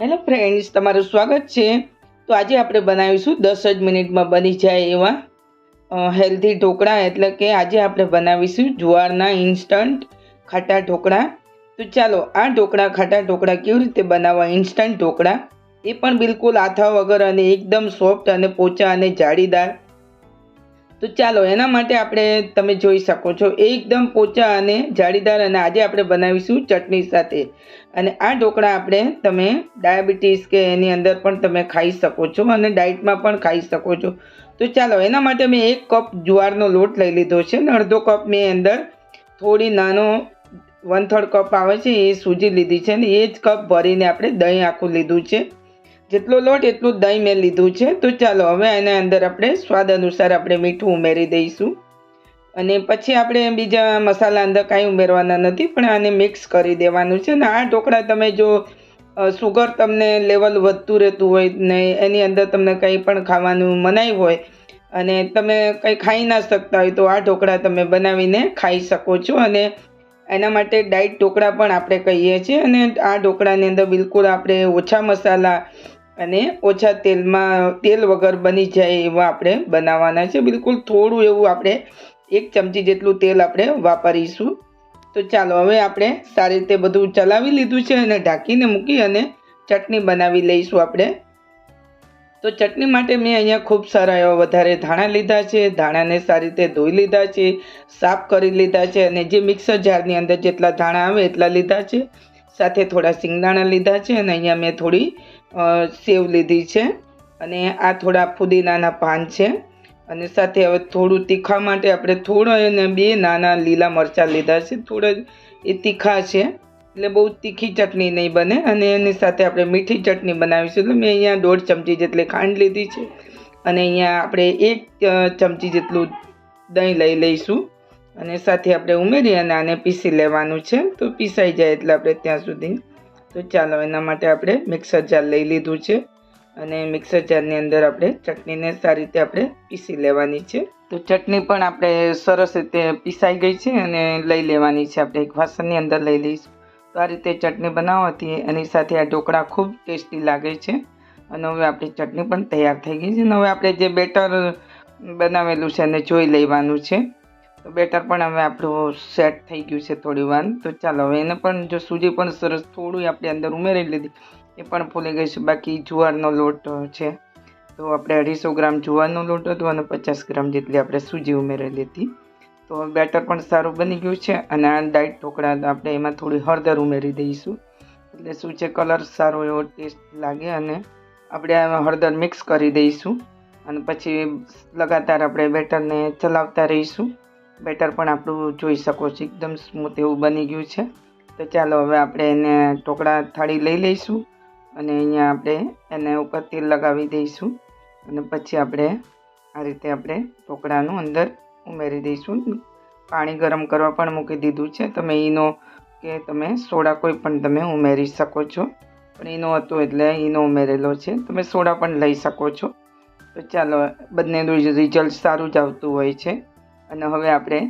Hello friends તમારું સ્વાગત છે. તો આજે આપણે બનાવીશું દસ જ મિનિટમાં બની જાય એવા હેલ્ધી ઢોકળા. એટલે કે આજે આપણે બનાવીશું જુવારના ઇન્સ્ટન્ટ ખાટા ઢોકળા. તો ચાલો, આ ઢોકળા, ખાટા ઢોકળા કેવી રીતે બનાવવા? ઇન્સ્ટન્ટ ઢોકળા. એ પણ બિલકુલ આથા વગર અને એકદમ સોફ્ટ અને પોચા અને જાળીદાર. તો ચાલો, એના માટે આપણે તમે જોઈ શકો છો, એકદમ પોચા અને જાળીદાર અને આજે આપણે બનાવીશું ચટણી સાથે. અને આ ઢોકળા આપણે તમે ડાયાબિટીસ કે એની અંદર પણ તમે ખાઈ શકો છો અને ડાયટમાં પણ ખાઈ શકો છો. તો ચાલો, એના માટે મેં એક કપ જુવારનો લોટ લઈ લીધો છે અને અડધો કપ મેં અંદર થોડી નાનો વન થર્ડ કપ આવે છે એ સૂજી લીધી છે ને એ જ કપ ભરીને આપણે દહીં આખું લીધું છે. જેટલો લોટ એટલું દહીં મેં લીધું છે. તો ચાલો, હવે એના અંદર આપણે સ્વાદ અનુસાર આપણે મીઠું ઉમેરી દઈશું. અને પછી આપણે બીજા મસાલા અંદર કાંઈ ઉમેરવાના નથી, પણ આને મિક્સ કરી દેવાનું છે. ને આ ઢોકળા તમે જો સુગર તમને લેવલ વધતું રહેતું હોય ને એની અંદર તમને કંઈ પણ ખાવાનું મનાઈ હોય અને તમે કંઈ ખાઈ ના શકતા હોય તો આ ઢોકળા તમે બનાવીને ખાઈ શકો છો. અને એના માટે ડાઈટ ઢોકળા પણ આપણે કહીએ છીએ. અને આ ઢોકળાની અંદર બિલકુલ આપણે ઓછા મસાલા અને ઓછા તેલમાં તેલ વગર બની જાય એવા આપણે બનાવવાના છે. બિલકુલ થોડું એવું આપણે એક ચમચી જેટલું તેલ આપણે વાપરીશું. તો ચાલો, હવે આપણે સારી રીતે બધું ચલાવી લીધું છે અને ઢાંકીને મૂકી અને ચટણી બનાવી લઈશું આપણે. તો ચટણી માટે મેં અહીંયા ખૂબ સારા એવા વધારે ધાણા લીધા છે. ધાણાને સારી રીતે ધોઈ લીધા છે, સાફ કરી લીધા છે અને જે મિક્સર જારની અંદર જેટલા ધાણા આવે એટલા લીધા છે. સાથે થોડા સિંગદાણા લીધા છે અને અહીંયા મેં થોડી સેવ લીધી છે. અને આ થોડા ફુદીનાના પાન છે. અને સાથે હવે થોડું તીખા માટે આપણે થોડા અને બે નાના લીલા મરચાં લીધા છે. થોડા એ તીખા છે. એટલે બહુ તીખી ચટણી નહીં બને. અને એની સાથે આપણે મીઠી ચટણી બનાવીશું. એટલે મેં અહીંયા દોઢ ચમચી જેટલી ખાંડ લીધી છે. અને અહીંયા આપણે એક ચમચી જેટલું દહીં લઈ લઈશું. અને સાથે આપણે ઉમેરી અને આને પીસી લેવાનું છે. તો પીસાઈ જાય એટલે આપણે ત્યાં સુધી. તો ચાલો, એના માટે આપણે મિક્સર જાર લઈ લીધું છે. અને મિક્સર જારની અંદર આપણે ચટણીને સારી રીતે આપણે પીસી લેવાની છે. તો ચટણી પણ આપણે સરસ રીતે પીસાઈ ગઈ છે અને લઈ લેવાની છે. આપણે એક વાસણની અંદર લઈ લઈશું. તો આ રીતે ચટણી બનાવવાથી એની સાથે આ ઢોકળા ખૂબ ટેસ્ટી લાગે છે. અને હવે આપણી ચટણી પણ તૈયાર થઈ ગઈ છે. અને હવે આપણે જે બેટર બનાવેલું છે એને જોઈ લેવાનું છે. તો બેટર પણ હવે આપણું સેટ થઈ ગયું છે થોડી વાર. તો ચાલો, હવે એને પણ જો સૂજી પણ સરસ થોડું આપણે અંદર ઉમેરી લીધી. એ પણ ફૂલી ગઈ છે. બાકી જુવારનો લોટ છે. તો આપણે અઢીસો ગ્રામ જુવારનો લોટ હતો અને પચાસ ગ્રામ જેટલી આપણે સૂજી ઉમેરેલી હતી તો બેટર પણ સારું બની ગયું છે અને આ ડાઈટ ઢોકળા આપણે એમાં થોડી હળદર ઉમેરી દઈશું. એટલે શું છે, કલર સારો એવો ટેસ્ટ લાગે અને આપણે હળદર મિક્સ કરી દઈશું. અને પછી લગાતાર આપણે બેટરને ચલાવતા રહીશું. બેટર પણ આપણું જોઈ શકો છો. એકદમ સ્મૂથ એવું બની ગયું છે. તો ચાલો હવે આપણે એને ઢોકળા થાળી લઈ લઈશું અને અહીંયા આપણે એને ઉપર તેલ લગાવી દઈશું અને પછી આપણે આ રીતે આપણે ઢોકળાનું અંદર ઉમેરી દઈશું. પાણી ગરમ કરવા પણ મૂકી દીધું છે. તમે ઈનો કે તમે સોડા કોઈ પણ તમે ઉમેરી શકો છો. પણ ઈનો હતો એટલે ઈનો ઉમેરેલો છે. તમે સોડા પણ લઈ શકો છો. તો ચાલો, બંનેનું રિઝલ્ટ સારું જ આવતું હોય છે. અને હવે આપણે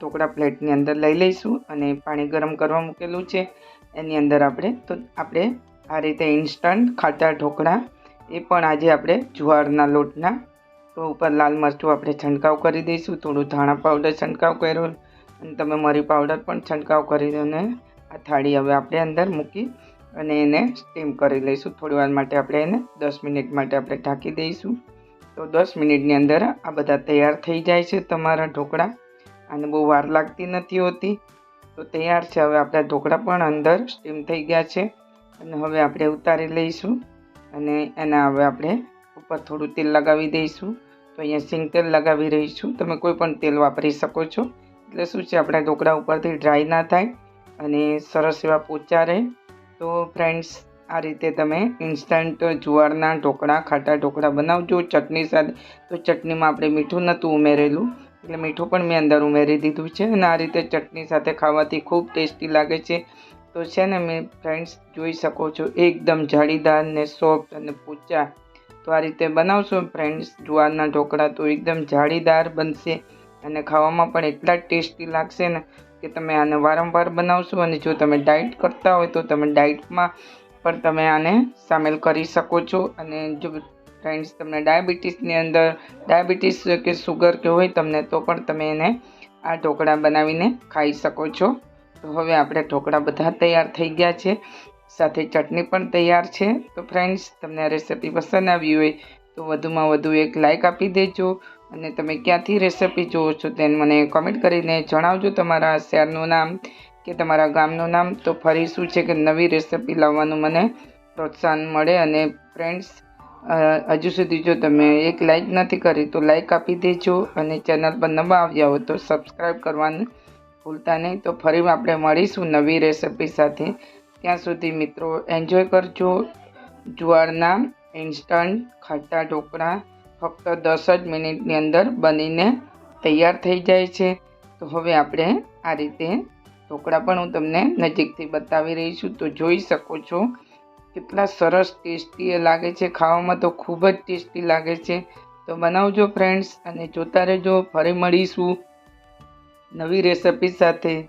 ઢોકળા પ્લેટની અંદર લઈ લઈશું અને પાણી ગરમ કરવા મૂકેલું છે. એની અંદર આપણે, તો આપણે આ રીતે ઇન્સ્ટન્ટ ખાટા ઢોકળા, એ પણ આજે આપણે જુવારના લોટના, તો ઉપર લાલ મરચું આપણે છંટકાવ કરી દઈશું, થોડું ધાણા પાવડર છંટકાવ કર્યો, અને તમે મરી પાવડર પણ છંટકાવ કરી દો અને આ થાળી હવે આપણે અંદર મૂકી અને એને સ્ટીમ કરી લઈશું. થોડી વાર માટે આપણે એને દસ મિનિટ માટે આપણે ઢાંકી દઈશું. તો દસ મિનિટની અંદર આ બધા તૈયાર થઈ જાય છે તમારા ઢોકળા. અને બહુ વાર લાગતી નથી હોતી. તો તૈયાર છે. હવે આપણા ઢોકળા પણ અંદર સ્ટીમ થઈ ગયા છે. અને હવે આપણે ઉતારી લઈશું. અને એના હવે આપણે ઉપર થોડું તેલ લગાવી દઈશું. તો અહીંયા સિંગ તેલ લગાવી રહીશું. તમે કોઈ પણ તેલ વાપરી શકો છો. એટલે શું છે? આપણા ઢોકળા ઉપરથી ડ્રાય ના થાય અને સરસ એવા પોચા રહે. તો ફ્રેન્ડ્સ આ રીતે તમે ઇન્સ્ટન્ટ જુવારના ઢોકળા, ખાટા ઢોકળા બનાવજો, ચટણી સાથે. તો ચટણીમાં આપણે મીઠું નહોતું ઉમેરેલું, એટલે મીઠું પણ મેં અંદર ઉમેરી દીધું છે અને આ રીતે ચટણી સાથે ખાવાથી ખૂબ ટેસ્ટી લાગે છે. તો છે ને, મેં ફ્રેન્ડ્સ જોઈ શકો છો, એકદમ જાળીદાર ને સોફ્ટ અને પોચા. તો આ રીતે બનાવશો ફ્રેન્ડ્સ જુવારના ઢોકળા તો એકદમ જાળીદાર બનશે અને ખાવામાં પણ એટલા ટેસ્ટી લાગશે ને કે તમે આને વારંવાર બનાવશો અને જો તમે ડાયટ કરતા હોય તો તમે ડાયટમાં પણ તમે આને સામેલ કરી શકો છો. અને જો ફ્રેન્ડ્સ તમને ડાયાબિટીસની અંદર ડાયાબિટીસ કે સુગર કે હોય તમને, તો પણ તમે એને આ ઢોકળા બનાવીને ખાઈ શકો છો. તો હવે આપણે ઢોકળા બધા તૈયાર થઈ ગયા છે. સાથે ચટણી પણ તૈયાર છે. તો ફ્રેન્ડ્સ તમને આ રેસિપી પસંદ આવી હોય, તો વધુમાં વધુ એક લાઇક આપી દેજો. અને તમે ક્યાંથી રેસિપી જુઓ છો તેને મને કમેન્ટ કરીને જણાવજો તમારા શહેરનું નામ. કે તમારા ગામનું નામ તો ફરી શું છે કે નવી રેસિપી લાવવાનું મને પ્રોત્સાહન મળે અને ફ્રેન્ડ્સ હજુ સુધી જો તમે એક લાઈક નથી કરી તો લાઈક આપી દેજો અને ચેનલ પર નવા આવ્યા હોય તો સબસ્ક્રાઈબ કરવાનું ભૂલતા નહીં. તો ફરી આપણે મળીશું નવી રેસિપી સાથે. ત્યાં સુધી મિત્રો એન્જોય કરજો. જુવારના ઇન્સ્ટન્ટ ખાટા ઢોકળા ફક્ત દસ જ મિનિટની અંદર બનીને તૈયાર થઈ જાય છે. તો હવે આપણે આ રીતે ઢોકળા પણ હું તમને નજીકથી બતાવી રહી છું, તો જોઈ શકો છો. કેટલા સરસ ટેસ્ટી લાગે છે. ખાવામાં તો ખૂબ જ ટેસ્ટી લાગે છે. તો બનાવજો ફ્રેન્ડ્સ અને જોતા રહેજો. ફરી મળીશું નવી રેસિપી સાથે.